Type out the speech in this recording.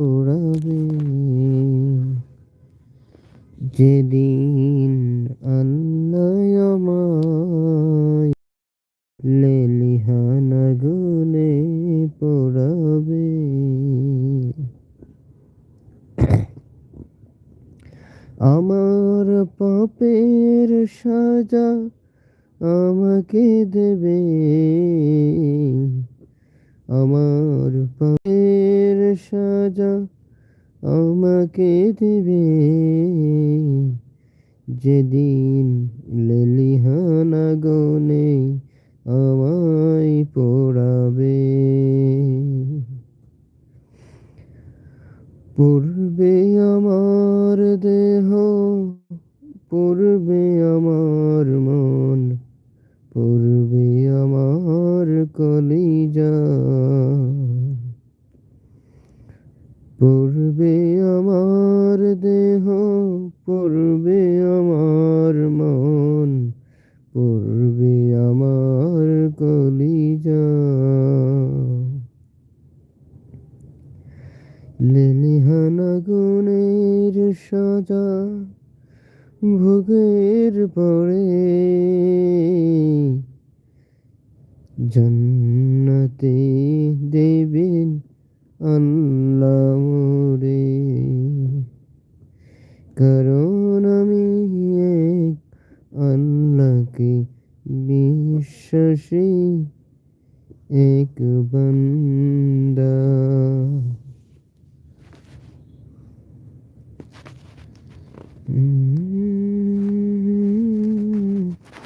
পোড়াবে। যেদিন আল্লাহ আমায় গুনে পোড়াবে। আমার পাপের সাজা আমাকে দেবে। আমার পাপের সাজা আমাকে দেবে। যেদিন লেলিহানা গনে আমায় পোড়াবে। পূর্বে আমার দেহ, পূর্বে আমার মন, পূর্বে আমার কলিজা পূর্বে আমার দেহ পূর্বে আমার মন পূর্বে আমার কলিজা। লেলিহানা গুণের সাজা ভোগের পরে, জন্নতে দেবেন আল্লাহ। কারণ আমি এক আল্লাহকে বিশ্বাসী এক বান্দা Mm.